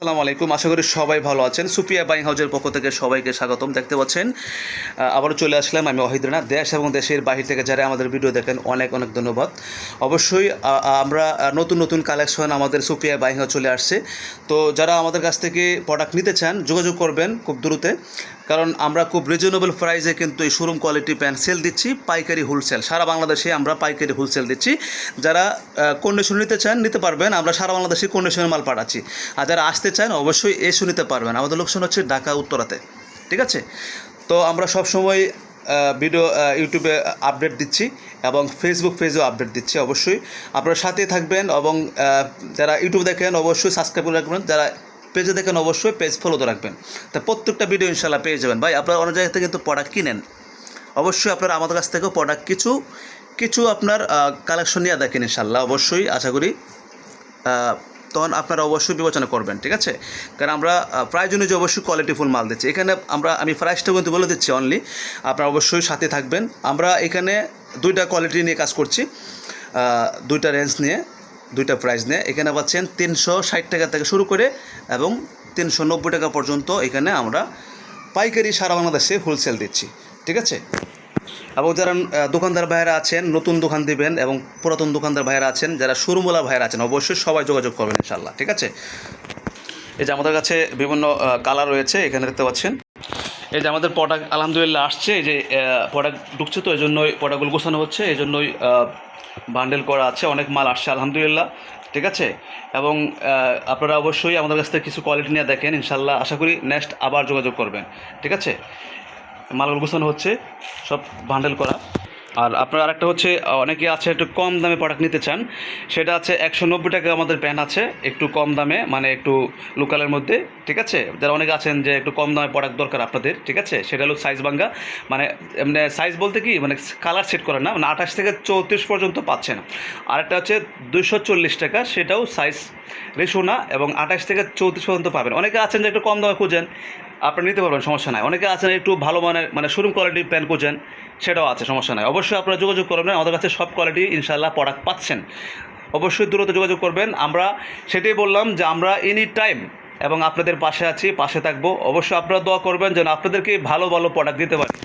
আসসালামু আলাইকুম। আশা করি সবাই ভালো আছেন। সুপিয়া বাইং হাউজের পক্ষ থেকে সবাইকে স্বাগতম। দেখতে পাচ্ছেন আবারও চলে আসলাম আমি অহিদ্রনাথ দেশ এবং দেশের বাহির থেকে যারা আমাদের ভিডিও দেখেন, অনেক অনেক ধন্যবাদ। অবশ্যই আমরা নতুন নতুন কালেকশন আমাদের সুপিয়া বাইং হাউজ চলে আসছে। তো যারা আমাদের কাছ থেকে প্রোডাক্ট নিতে চান, যোগাযোগ করবেন খুব দ্রুতে। কারণ আমরা খুব রিজনেবল প্রাইসে কিন্তু এই শোরুম কোয়ালিটি প্যান্ট সেল দিচ্ছি, পাইকারি হোলসেল সারা বাংলাদেশে আমরা পাইকারি হোলসেল দিচ্ছি। যারা কন্ডিশন নিতে চান, নিতে পারবেন। আমরা সারা বাংলাদেশে কন্ডিশনের মাল পাঠাচ্ছি। আর যারা আসতে চান, অবশ্যই এসে নিতে পারবেন। আমাদের লোকেশন হচ্ছে ঢাকা, উত্তরাতে। ঠিক আছে? তো আমরা সবসময় ভিডিও ইউটিউবে আপডেট দিচ্ছি এবং ফেসবুক পেজেও আপডেট দিচ্ছি অবশ্যই। আপনারা সাথে থাকবেন এবং যারা ইউটিউব দেখেন, অবশ্যই সাবস্ক্রাইব করে রাখবেন। যারা পেজে দেখেন অবশ্যই পেজ ফলোতে রাখবেন। তা প্রত্যেকটা ভিডিও ইনশাল্লাহ পেয়ে যাবেন। ভাই, আপনারা অনেক জায়গা থেকে কিন্তু প্রোডাক্ট কিনেন। অবশ্যই আপনারা আমাদের কাছ থেকেও প্রোডাক্ট কিছু কিছু আপনার কালেকশন নিয়ে দেখেন ইনশাল্লাহ অবশ্যই আশা করি তখন আপনারা অবশ্যই বিবেচনা করবেন, ঠিক আছে? কারণ আমরা প্রাইজ যে অবশ্যই কোয়ালিটিফুল মাল দিচ্ছি। এখানে আমরা, আমি প্রাইসটা কিন্তু বলে দিচ্ছি অনলি আপনারা অবশ্যই সাথে থাকবেন। আমরা এখানে দুইটা কোয়ালিটি নিয়ে কাজ করছি দুইটা রেঞ্জ নিয়ে। দুইটা প্রাইস নিয়ে। এখানে পাচ্ছেন তিনশো ষাট টাকা থেকে শুরু করে এবং তিনশো নব্বই টাকা পর্যন্ত এখানে আমরা পাইকারি সারা বাংলাদেশে হোলসেল দিচ্ছি। ঠিক আছে? এবং যারা দোকানদার ভাইয়েরা আছেন, নতুন দোকান দিবেন এবং পুরাতন দোকানদার ভাইয়েরা আছেন, যারা শোরুমওয়ালা ভাইয়েরা আছেন, অবশ্যই সবাই যোগাযোগ করবেন ইনশাল্লাহ ঠিক আছে? এই যে আমাদের কাছে বিভিন্ন কালার রয়েছে, এখানে দেখতে পাচ্ছেন। এই যে আমাদের পটা আলহামদুলিল্লাহ আসছে, এই যে প্রোডাক্ট ঢুকছে তো এই জন্যই পটাগুলো গোছানো হচ্ছে এই জন্যই বান্ডেল করা আছে, অনেক মাল আসছে আলহামদুলিল্লাহ, ঠিক আছে? এবং আপনারা অবশ্যই আমাদের কাছ থেকে কিছু কোয়ালিটি নিয়ে দেখেন ইনশাল্লাহ আশা করি নেক্সট আবার যোগাযোগ করবেন, ঠিক আছে? মালগুলো গোছানো হচ্ছে, সব বান্ডেল করা। আর আপনার আরেকটা হচ্ছে অনেকে আছে একটু কম দামে প্রোডাক্ট নিতে চান। সেটা আছে একশো নব্বই টাকা আমাদের প্যান্ট আছে, একটু কম দামে মানে একটু লোকালের মধ্যে, ঠিক আছে? যারা অনেকে আছেন যে একটু কম দামে প্রোডাক্ট দরকার আপনাদের, ঠিক আছে? সেটা হলো সাইজ ভাঙ্গা মানে এমনি সাইজ বলতে কি মানে কালার সেট করে না মানে আঠাশ থেকে চৌত্রিশ পর্যন্ত পাচ্ছেন। আরেকটা হচ্ছে দুশো চল্লিশ টাকা, সেটাও সাইজ রেশো না, এবং আঠাশ থেকে চৌত্রিশ পর্যন্ত পাবেন। অনেকে আছেন যে একটু কম দামে খুঁজেন আপনি নিতে পারবেন, সমস্যা নাই। অনেকে আছেন একটু ভালো মানের মানে শোরুম কোয়ালিটির প্যান্ট করছেন সেটাও আছে, সমস্যা নাই। অবশ্যই আপনারা যোগাযোগ করবেন, আমাদের কাছে সব কোয়ালিটি ইনশাল্লাহ প্রোডাক্ট পাচ্ছেন। অবশ্যই দূরত্ব যোগাযোগ করবেন। আমরা সেটাই বললাম যে আমরা এনি টাইম এবং আপনাদের পাশে আছি, পাশে থাকব। অবশ্যই আপনারা দোয়া করবেন যেন আপনাদেরকে ভালো ভালো প্রোডাক্ট দিতে পারি।